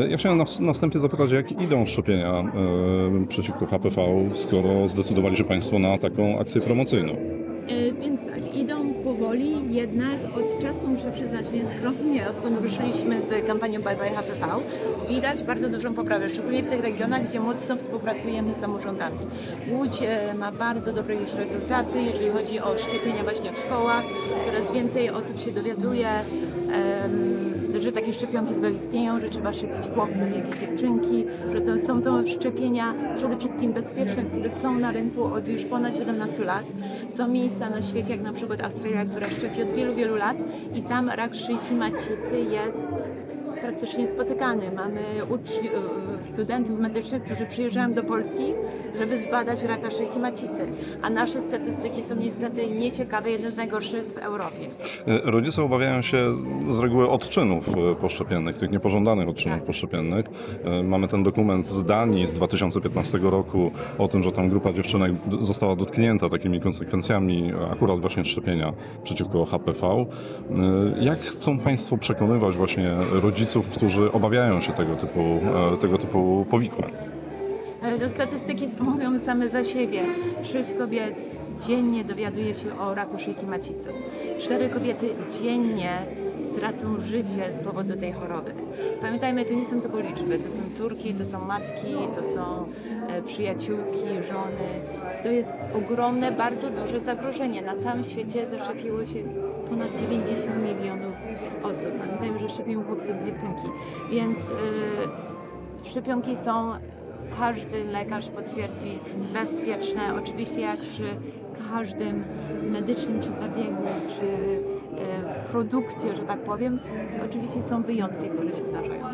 Ja chciałem na, wstępie zapytać, jak idą szczepienia e, przeciwko HPV, skoro zdecydowali się Państwo na taką akcję promocyjną? E, Więc tak, idą powoli, jednak od czasu muszę przyznać nieskromnie, odkąd ruszyliśmy z kampanią Bye Bye HPV, widać bardzo dużą poprawę, szczególnie w tych regionach, gdzie mocno współpracujemy z samorządami. Łódź e, ma bardzo dobre już rezultaty, jeżeli chodzi o szczepienia właśnie w szkołach. Coraz więcej osób się dowiaduje, em, że takie szczepionki w ogóle istnieją, że trzeba szczepić chłopców, jak i dziewczynki, że to są to szczepienia przede wszystkim bezpieczne, które są na rynku od już ponad 17 lat. Są miejsca na świecie, jak na przykład Australia, która szczepi od wielu, wielu lat i tam rak szyjki macicy jest praktycznie spotykany. Mamy uczni- e, studentów medycznych, którzy przyjeżdżają do Polski, żeby zbadać raka szyjki macicy, a nasze statystyki są niestety nieciekawe, jedne z najgorszych w Europie. E, Rodzice obawiają się z reguły odczynów poszczepiennych, tych niepożądanych odczynów Tak. poszczepiennych. Mamy ten dokument z Danii z 2015 roku o tym, że tam grupa dziewczynek została dotknięta takimi konsekwencjami akurat właśnie szczepienia przeciwko HPV. Jak chcą Państwo przekonywać właśnie rodziców, którzy obawiają się tego typu, e, tego typu powikłań? Statystyki mówią same za siebie. Sześć kobiet dziennie dowiaduje się o raku szyjki macicy. Cztery kobiety dziennie tracą życie z powodu tej choroby. Pamiętajmy, to nie są tylko liczby, to są córki, to są matki, to są e, przyjaciółki, żony. To jest ogromne, bardzo duże zagrożenie. Na całym świecie zaszczepiło się ponad 90 milionów osób. Pamiętajmy, że szczepią chłopców i dziewczynki. Więc e, szczepionki są każdy lekarz potwierdzi bezpieczne. Oczywiście jak przy każdym medycznym czy zabiegu, czy e, produkcie, że tak powiem, oczywiście są wyjątki, które się zdarzają.